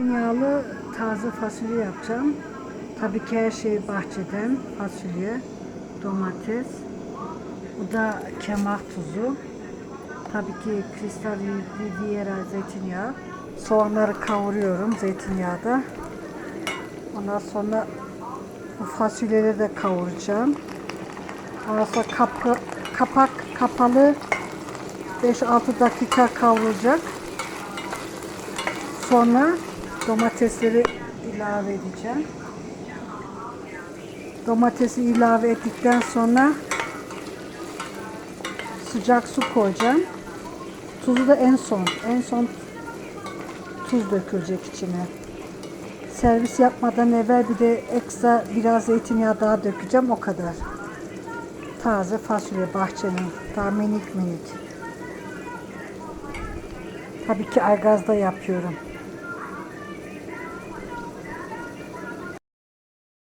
Zeytinyağlı taze fasulye yapacağım. Tabii ki her şey bahçeden. Fasulye, domates. Bu da kemak tuzu. Tabii ki kristal Riviera zeytinyağı. Soğanları kavuruyorum zeytinyağda. Ondan sonra bu fasulyeleri de kavuracağım. Ondan sonra kapı, kapak kapalı 5-6 dakika kavrulacak. Sonra domatesleri ilave edeceğim. Domatesi ilave ettikten sonra sıcak su koyacağım. Tuzu da en son. En son tuz dökülecek içine. Servis yapmadan evvel bir de ekstra biraz zeytinyağı daha dökeceğim o kadar. Taze fasulye bahçenin. Daha minik minik. Tabii ki aygazda yapıyorum.